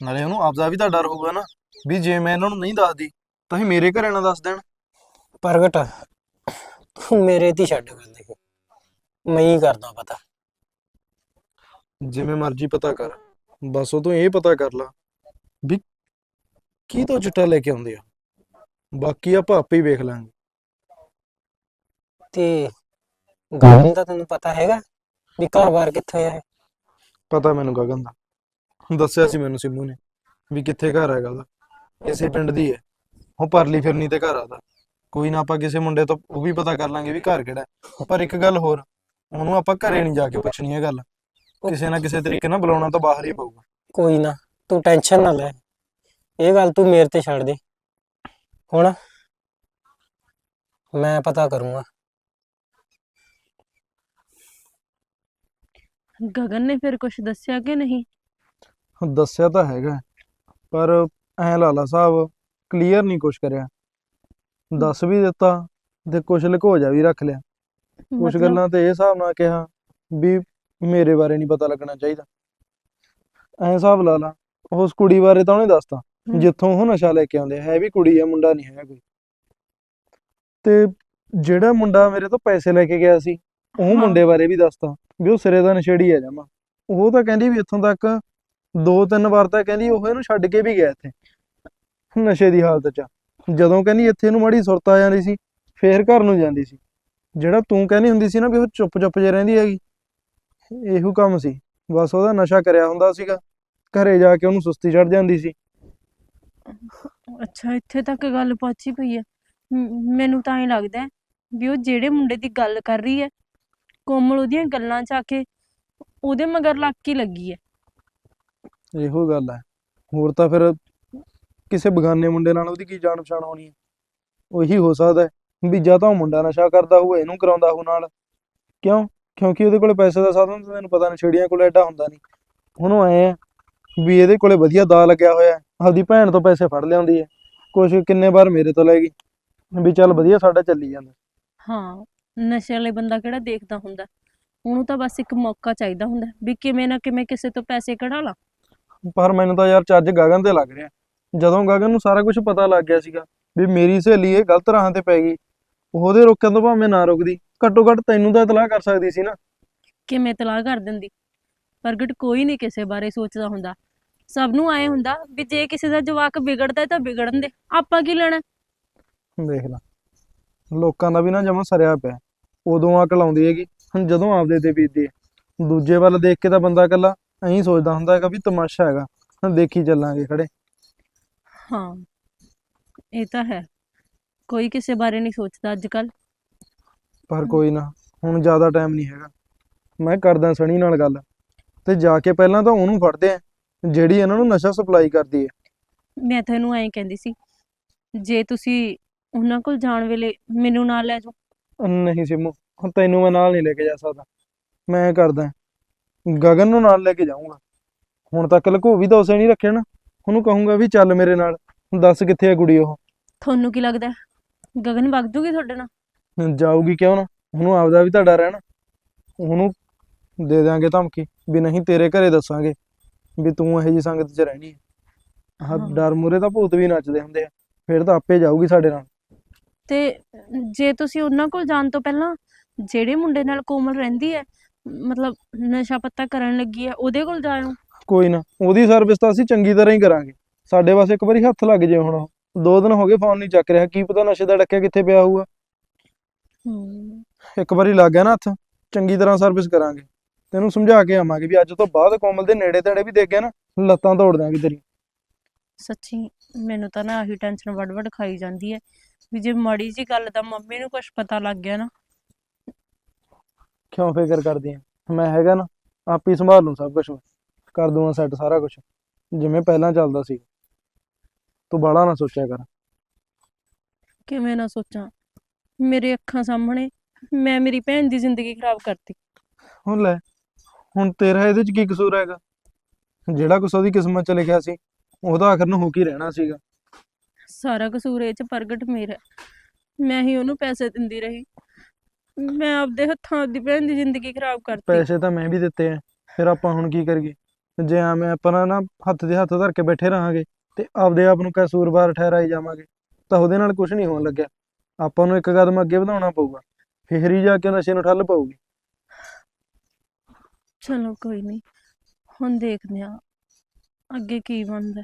ਨਾਲੇ ਉਹਨੂੰ ਆਪਦਾ ਵੀ ਤਾਂ ਡਰ ਹੋਊਗਾ ਨਾ ਵੀ ਜੇ ਮੈਂ ਇਹਨਾਂ ਨੂੰ ਨਹੀਂ ਦੱਸਦੀ ਤਾਂ ਇਹ ਮੇਰੇ ਘਰੇ ਨਾ ਦੱਸ ਦੇਣ। ਪ੍ਰਗਟ ਮੇਰੇ ਤੇ ਹੀ ਛੱਡ ਗੱਲ ਦੇਖ। ਮੈਂ ਹੀ ਕਰਦਾ ਪਤਾ। ਜਿਵੇਂ ਮਰਜ਼ੀ ਪਤਾ ਕਰ। ਬਸ ਉਹ ਤੂੰ ਇਹ ਪਤਾ ਕਰ ਲਾ ਵੀ ਕੀ ਤੋਂ ਚਿੱਟਾ ਲੈ ਕੇ ਆਉਂਦੇ ਆ। ਬਾਕੀ ਆਪਾਂ ਆਪੇ ਹੀ ਵੇਖ ਲਾਂਗੇ। ਤੇ ਗਗਨ ਦਾ ਤੈਨੂੰ ਪਤਾ ਹੈਗਾ ਵੀ ਘਰ-ਬਾਰ ਕਿੱਥੇ ਹੈ ਪਤਾ ਮੈਨੂੰ ਗਗਨ ਦਾ। ਦੱਸਿਆ ਸੀ ਮੈਨੂੰ ਸਿੰਮੂ ਨੇ ਵੀ ਕਿੱਥੇ ਘਰ ਹੈਗਾ ਉਹਦਾ। ਇਸੇ ਪਿੰਡ ਦੀ ਹੈ। ਉਹ ਪਰਲੀ ਫਿਰਨੀ ਤੇ ਘਰ ਆਦਾ ਕੋਈ ਨਾ ਆਪਾਂ ਕਿਸੇ ਮੁੰਡੇ ਤੋਂ ਉਹ ਵੀ ਪਤਾ ਕਰ ਲਾਂਗੇ ਵੀ ਘਰ ਕਿਹੜਾ ਹੈ। ਪਰ ਇੱਕ ਗੱਲ ਹੋਰ ਉਹਨੂੰ ਆਪਾਂ ਘਰੇ ਨਹੀਂ ਜਾ ਕੇ ਪੁੱਛਣੀ ਇਹ ਗੱਲ। ਕਿਸੇ ਨਾ ਕਿਸੇ ਤਰੀਕੇ ਨਾਲ ਬੁਲਾਉਣਾ ਤਾਂ ਬਾਹਰ ਹੀ ਪਊਗਾ। ਕੋਈ ਨਾ ਤੂੰ ਟੈਨਸ਼ਨ ਨਾ ਲੈ। ਇਹ ਗੱਲ ਤੂੰ ਮੇਰੇ ਤੇ ਛੱਡ ਦੇ। ਹੁਣ ਮੈਂ ਪਤਾ ਕਰੂੰਗਾ। ਗਗਨ ਨੇ ਫਿਰ ਕੁਝ ਦੱਸਿਆ ਕਿ ਨਹੀਂ? ਦੱਸਿਆ ਤਾਂ ਹੈਗਾ ਪਰ ਐ ਲਾਲਾ ਸਾਹਿਬ ਕਲੀਅਰ ਨਹੀਂ ਕੁਛ ਕਰਿਆ। ਦੱਸ ਵੀ ਦਿੱਤਾ ਤੇ ਕੁਛ ਲੁਕੋ ਜਾ ਵੀ ਰੱਖ ਲਿਆ। ਕੁਛ ਮਤਲਬ ਗੱਲਾਂ ਤੇ ਇਹ ਹਿਸਾਬ ਨਾਲ ਕਿਹਾ ਵੀ ਮੇਰੇ ਬਾਰੇ ਨਹੀਂ ਪਤਾ ਲੱਗਣਾ ਚਾਹੀਦਾ। ਐ ਹਿਸਾਬ ਲਾ ਲਾ ਉਸ ਕੁੜੀ ਬਾਰੇ ਤਾਂ ਉਹਨੇ ਦੱਸਤਾ ਹਮ। ਜਿੱਥੋਂ ਉਹ ਨਸ਼ਾ ਲੈ ਕੇ ਆਉਂਦੇ ਆ, ਹੈ ਵੀ ਕੁੜੀ ਆ ਮੁੰਡਾ ਨਹੀਂ ਹੈ ਕੋਈ। ਤੇ ਜਿਹੜਾ ਮੁੰਡਾ ਮੇਰੇ ਤੋਂ ਪੈਸੇ ਲੈ ਕੇ ਗਿਆ ਸੀ ਉਹ ਹਾਂ। ਮੁੰਡੇ ਬਾਰੇ ਵੀ ਦੱਸਤਾ ਵੀ ਉਹ ਸਿਰੇ ਦਾ ਨਸ਼ੇੜੀ ਆ ਜਮਾ। ਉਹ ਤਾਂ ਕਹਿੰਦੀ ਵੀ ਇੱਥੋਂ ਤੱਕ ਦੋ ਤਿੰਨ ਵਾਰ ਤਾਂ ਕਹਿੰਦੀ ਉਹ ਇਹਨੂੰ ਛੱਡ ਕੇ ਵੀ ਗਿਆ ਇੱਥੇ। ਨਸ਼ੇ ਦੀ ਹਾਲਤ 'ਚ ਜਦੋਂ ਕਹਿੰਦੀ ਇੱਥੇ ਇਹਨੂੰ ਮਾੜੀ ਸੁਰਤ ਆ ਜਾਂਦੀ ਸੀ ਫੇਰ ਘਰ ਨੂੰ ਜਾਂਦੀ ਸੀ। ਜਿਹੜਾ ਤੂੰ ਕਹਿੰਦੀ ਹੁੰਦੀ ਸੀ ਨਾ ਵੀ ਉਹ ਚੁੱਪ ਚੁੱਪ ਜੇ ਰਹਿੰਦੀ ਹੈਗੀ ਇਹੋ ਕੰਮ ਸੀ। ਬਸ ਉਹਦਾ ਨਸ਼ਾ ਕਰਿਆ ਹੁੰਦਾ ਸੀਗਾ। ਘਰੇ ਜਾ ਕੇ ਉਹਨੂੰ ਸੁਸਤੀ ਚੜ ਜਾਂਦੀ ਸੀ। ਅੱਛਾ ਇੱਥੇ ਤੱਕ ਗੱਲ ਪਹੁੰਚੀ ਪਈ ਹੈ। ਮ- ਮੈਨੂੰ ਤਾਂ ਐਂ ਲੱਗਦਾ ਹੈ ਵੀ ਉਹ ਜਿਹੜੇ ਮੁੰਡੇ ਦੀ ਗੱਲ ਕਰ ਰਹੀ ਹੈ ਕੋਮਲ ਉਹਦੀਆਂ ਗੱਲਾਂ 'ਚ ਆ ਕੇ ਉਹਦੇ ਮਗਰ ਲੱਗ ਕੇ ਲੱਗੀ ਹੈ। ਇਹੋ ਗੱਲ ਹੈ। ਹੋਰ ਤਾਂ ਫਿਰ ਕਿਸੇ ਬਗਾਨੇ ਮੁੰਡੇ ਨਾਲ ਉਹਦੀ ਕੀ ਜਾਣ ਪਛਾਣ ਹੋਣੀ ਹੈ? ਉਹੀ ਹੋ ਸਕਦਾ ਹੈ। ਵੀ ਜਾਂ ਤਾਂ ਉਹ ਮੁੰਡਾ ਨਸ਼ਾ ਕਰਦਾ ਹੋਊ ਇਹਨੂੰ ਕਰਾਉਂਦਾ ਹੋਊ ਨਾਲ। ਕਿਉਂ? ਕਿਉਂਕਿ ਉਹਦੇ ਕੋਲੇ ਪੈਸੇ ਦਾ ਸਾਧਨ ਤਾਂ ਤੈਨੂੰ ਪਤਾ ਨਸ਼ੇੜੀਆਂ ਕੋਲ ਐਡਾ ਹੁੰਦਾ ਨਹੀਂ। ਉਹਨੂੰ ਐ ਹੈ ਵੀ ਇਹਦੇ ਕੋਲੇ ਵਧੀਆ ਦਾ ਲੱਗਿਆ ਹੋਇਆ ਆਪਦੀ ਭੈਣ ਤੋਂ ਪੈਸੇ ਫੜ ਲਿਆਉਂਦੀ ਹੈ। ਕੁਛ ਕਿੰਨੇ ਵਾਰ ਮੇਰੇ ਤੋਂ ਲੈ ਗਈ। ਵੀ ਚੱਲ ਵਧੀਆ ਸਾਡਾ ਚੱਲੀ ਜਾਂਦਾ। ਹਾਂ ਨਸ਼ੇ ਵਾਲੇ ਬੰਦਾ ਕਿਹੜਾ ਦੇਖਦਾ ਹੁੰਦਾ? ਉਹਨੂੰ ਤਾਂ ਬਸ ਇੱਕ ਮੌਕਾ ਚਾਹੀਦਾ ਹੁੰਦਾ। ਵੀ ਕਿਵੇਂ ਨਾ ਕਿਵੇਂ ਕਿਸੇ ਤੋਂ ਪੈਸੇ ਕਢਾ ਲਾ। ਪਰ ਮੈਨੂੰ ਤਾਂ ਯਾਰ ਚੱਜ ਗਗਨ ਤੇ ਲੱਗ ਰਿਹਾ। ਜਦੋਂ ਗਗਨ ਨੂੰ ਸਾਰਾ ਕੁਝ ਪਤਾ ਲੱਗ ਗਿਆ ਸੀਗਾ ਵੀ ਮੇਰੀ ਸਹੇਲੀ ਇਹ ਗਲਤ ਰਾਹਾਂ ਤੇ ਪੈ ਗਈ ਉਹਦੇ ਰੋਕਣ ਤੋਂ ਭਾਵੇਂ ਨਾ ਰੁਕਦੀ ਘੱਟੋ ਘੱਟ ਤੈਨੂੰ ਤਾਂ ਇਤਲਾਹ ਕਰ ਸਕਦੀ ਸੀ ਨਾ। ਕਿਵੇਂ ਤਲਾਹ ਕਰ ਦਿੰਦੀ? ਪ੍ਰਗਟ ਕੋਈ ਨਹੀਂ ਕਿਸੇ ਬਾਰੇ ਸੋਚਦਾ ਹੁੰਦਾ। ਸਭ ਨੂੰ ਆਏ ਹੁੰਦਾ ਵੀ ਜੇ ਕਿਸੇ ਦਾ ਜਵਾਕ ਵਿਗੜਦਾ ਹੈ ਤਾਂ ਵਿਗੜਨ ਦੇ ਆਪਾਂ ਕੀ ਲੈਣਾ? ਦੇਖ ਲੈ ਲੋਕਾਂ ਦਾ ਵੀ ਨਾ ਜਮਾਂ ਸਰਿਆ ਪਿਆ। ਉਦੋਂ ਅਕਲ ਆਉਂਦੀ ਹੈਗੀ ਹੁਣ ਜਦੋਂ ਆਪਦੇ ਤੇ ਬੀਤਦੀ ਹੈ। ਦੂਜੇ ਵੱਲ ਦੇਖ ਕੇ ਤਾਂ ਬੰਦਾ ਇਕੱਲਾ ਐਂ ਸੋਚਦਾ ਹੁੰਦਾ ਹੈਗਾ ਵੀ ਤਮਾਸ਼ਾ ਹੈਗਾ। ਹੁਣ ਦੇਖੀ ਚੱਲਾਂਗੇ ਖੜੇ। ਹਾਂ ਇਹ ਤਾਂ ਹੈ। ਕੋਈ ਕਿਸੇ ਬਾਰੇ ਨਹੀਂ ਸੋਚਦਾ ਅੱਜ ਕੱਲ ਪਰ ਕੋਈ ਨਾ ਹੁਣ ਜ਼ਿਆਦਾ ਟਾਈਮ ਨਹੀਂ ਹੈਗਾ। ਮੈਂ ਕਰਦਾ ਸਣੀ ਨਾਲ ਗੱਲ। ਤੇ ਜਾ ਕੇ ਪਹਿਲਾਂ ਤਾਂ ਉਹਨੂੰ ਫੜਦੇ ਆ ਜਿਹੜੀ ਇਹਨਾਂ ਨੂੰ ਨਸ਼ਾ ਸਪਲਾਈ ਕਰਦੀ ਹੈ। ਮੈਂ ਤੈਨੂੰ ਐਂ ਕਹਿੰਦੀ ਸੀ ਜੇ ਤੁਸੀਂ ਉਹਨਾਂ ਕੋਲ ਜਾਣ ਵੇਲੇ ਮੈਨੂੰ ਨਾਲ ਲੈ ਜਾਓ। ਨਹੀਂ ਸਿਮੂ ਹੁਣ ਤੈਨੂੰ ਮੈਂ ਨਾਲ ਨਹੀਂ ਲੈ ਕੇ ਜਾ ਸਕਦਾ। ਮੈਂ ਕਰਦਾ ਗਗਨ ਨੂੰ ਨਾਲ ਲੈ ਕੇ ਜਾਊਂਗਾ। ਹੁਣ ਤੱਕ ਲਕੋ ਵੀ ਤਾਂ ਉਸੇ ਨਹੀਂ ਰੱਖਿਆ ਨਾ। ਉਹਨੂੰ ਕਹੂੰਗਾ ਵੀ ਚੱਲ ਮੇਰੇ ਨਾਲ ਦੱਸ ਕਿੱਥੇ ਹੈ ਕੁੜੀ ਉਹ? ਤੁਹਾਨੂੰ ਕੀ ਲੱਗਦਾ? ਹੈ? ਗਗਨ ਵਗ ਜੂਗੀ ਤੁਹਾਡੇ ਨਾਲ? ਜਾਊਗੀ ਕਿਉਂ ਨਾ? ਉਹਨੂੰ ਆਪਦਾ ਵੀ ਤਾਂ ਡਰ ਹੈ ਨਾ ਉਹਨੂੰ ਦੇ ਦਿਆਂਗੇ ਧਮਕੀ ਵੀ ਨਹੀਂ ਤੇਰੇ ਘਰੇ ਦੱਸਾਂਗੇ ਵੀ ਤੂੰ ਇਹੋ ਜੀ ਸੰਗਤ 'ਚ ਰਹਿਣੀ ਹੈ ਆਹ ਹਾਂ। ਡਰ ਮੂਰੇ ਤਾਂ ਭੂਤ ਵੀ ਨੱਚਦੇ ਹੁੰਦੇ ਆ। ਫਿਰ ਤਾਂ ਆਪੇ ਜਾਊਗੀ ਸਾਡੇ ਨਾਲ। ਤੇ ਜੇ ਤੁਸੀਂ ਉਹਨਾਂ ਕੋਲ ਜਾਣ ਤੋਂ ਪਹਿਲਾਂ ਜਿਹੜੇ ਮੁੰਡੇ ਨਾਲ ਕੋਮਲ ਰਹਿੰਦੀ ਹੈ ਮਤਲਬ ਨਸ਼ਾ ਪੱਤਾ ਕਰਨ ਲੱਗੀ ਹੈ ਉਹਦੇ ਕੋਲ ਜਾਇਓ ਕੋਈ ਨਾ ਉਹਦੀ ਸਰਵਿਸ ਤਾਂ ਅਸੀਂ ਚੰਗੀ ਤਰ੍ਹਾਂ ਹੀ ਕਰਾਂਗੇ। ਸਾਡੇ ਵਾਸਤੇ ਇੱਕ ਵਾਰੀ ਹੱਥ ਲੱਗ ਜੇ ਹੁਣ ਉਹ। ਦੋ ਦਿਨ ਹੋ ਗਏ ਫੋਨ ਨਹੀਂ ਚੱਕ ਰਿਹਾ। ਕੀ ਪਤਾ ਨਸ਼ੇ ਦਾ ਡੱਕਿਆ ਕਿੱਥੇ ਪਿਆ ਹੋਊਗਾ। ਹੂੰ। ਇੱਕ ਵਾਰੀ ਲੱਗ ਗਿਆ ਨਾ ਹੱਥ ਚੰਗੀ ਤਰ੍ਹਾਂ ਸਰਵਿਸ ਕਰਾਂਗੇ। ਤੈਨੂੰ ਸਮਝਾ ਕੇ ਆਵਾਂਗੇ ਵੀ ਅੱਜ ਤੋਂ ਬਾਅਦ ਕੋਮਲ ਦੇ ਨੇੜੇ ਤੇੜੇ ਵੀ ਦੇਖ ਗਿਆ ਨਾ ਲੱਤਾਂ ਤੋੜ ਦਿਆਂਗੇ ਤੇਰੀ ਸੱਚੀ ਮੈਨੂੰ ਤਾਂ ਨਾ ਆਹੀ ਟੈਨਸ਼ਨ ਵੱਡ-ਵੱਡ ਖਾਈ ਜਾਂਦੀ ਹੈ ਵੀ ਜੇ ਮਾੜੀ ਜੀ ਗੱਲ ਦਾ ਮੰਮੀ ਨੂੰ ਕੁਝ ਪਤਾ ਲੱਗ ਗਿਆ ਨਾ। ਕਿਉਂ ਫਿਕਰ ਕਰਦੀ ਆ ਮੈਂ ਹੈਗਾ ਨਾ ਆਪ ਹੀ ਸੰਭਾਲ ਲੂੰ ਸਭ ਕੁਝ ਕਰ ਦੂੰਗਾ ਸੈੱਟ ਸਾਰਾ ਕੁਝ ਜਿਵੇਂ ਪਹਿਲਾਂ ਚੱਲਦਾ ਸੀ। ਤੂੰ ਬਾਹਲਾ ਨਾ ਸੋਚਿਆ ਕਰ। ਕਿਵੇਂ ਨਾ ਸੋਚਾਂ। ਮੇਰੇ ਅੱਖਾਂ ਸਾਹਮਣੇ ਮੈਂ ਮੇਰੀ ਭੈਣ ਦੀ ਜ਼ਿੰਦਗੀ ਖਰਾਬ ਕਰਤੀ। ਹੁਣ ਲੈ ਹੁਣ ਤੇਰਾ ਇਹਦੇ ਚ ਕੀ ਕਸੂਰ ਹੈਗਾ? ਜਿਹੜਾ ਕੁਛ ਉਹਦੀ ਕਿਸਮਤ ਚ ਲਿਖਿਆ ਸੀ ਉਹਦਾ ਆਖਰ ਨੂੰ ਹੋ ਕੇ ਰਹਿਣਾ ਸੀਗਾ? ਸਾਰਾ ਕਸੂਰ ਇਹ ਚ ਪ੍ਰਗਟ ਮੇਰਾ। ਹੈ। ਮੈਂ ਹੀ ਉਹਨੂੰ ਪੈਸੇ ਦਿੰਦੀ ਰਹੀ। ਮੈਂ ਆਪਦੇ ਹੱਥਾਂ ਆਪਦੀ ਭੈਣ ਦੀ ਜ਼ਿੰਦਗੀ ਖਰਾਬ ਕਰਤੀ। ਪੈਸੇ ਤਾਂ ਮੈਂ ਵੀ ਦਿੱਤੇ ਆ। ਫਿਰ ਆਪਾਂ ਹੁਣ ਕੀ ਕਰੀਏ? ਜੇ ਐਵੇਂ ਆਪਾਂ ਨਾ ਹੱਥ ਦੇ ਹੱਥ ਧਰ ਕੇ ਬੈਠੇ ਰਹਾਂਗੇ ਤੇ ਆਪਦੇ ਆਪ ਨੂੰ ਕਸੂਰਵਾਰ ਠਹਿਰਾਈ ਜਾਵਾਂਗੇ, ਤਾਂ ਉਹਦੇ ਨਾਲ ਕੁਝ ਨਹੀਂ ਹੋਣ ਲੱਗਿਆ। ਆਪਾਂ ਨੂੰ ਇੱਕ ਕਦਮ ਅੱਗੇ ਵਧਾਉਣਾ ਪਊਗਾ, ਫੇਰ ਹੀ ਜਾ ਕੇ ਨਸ਼ੇ ਨੂੰ ਠੱਲ ਪਊਗੀ। ਚਲੋ ਕੋਈ ਨਹੀਂ, ਹੁਣ ਦੇਖਦੇ ਆ ਅੱਗੇ ਕੀ ਬਣਦਾ।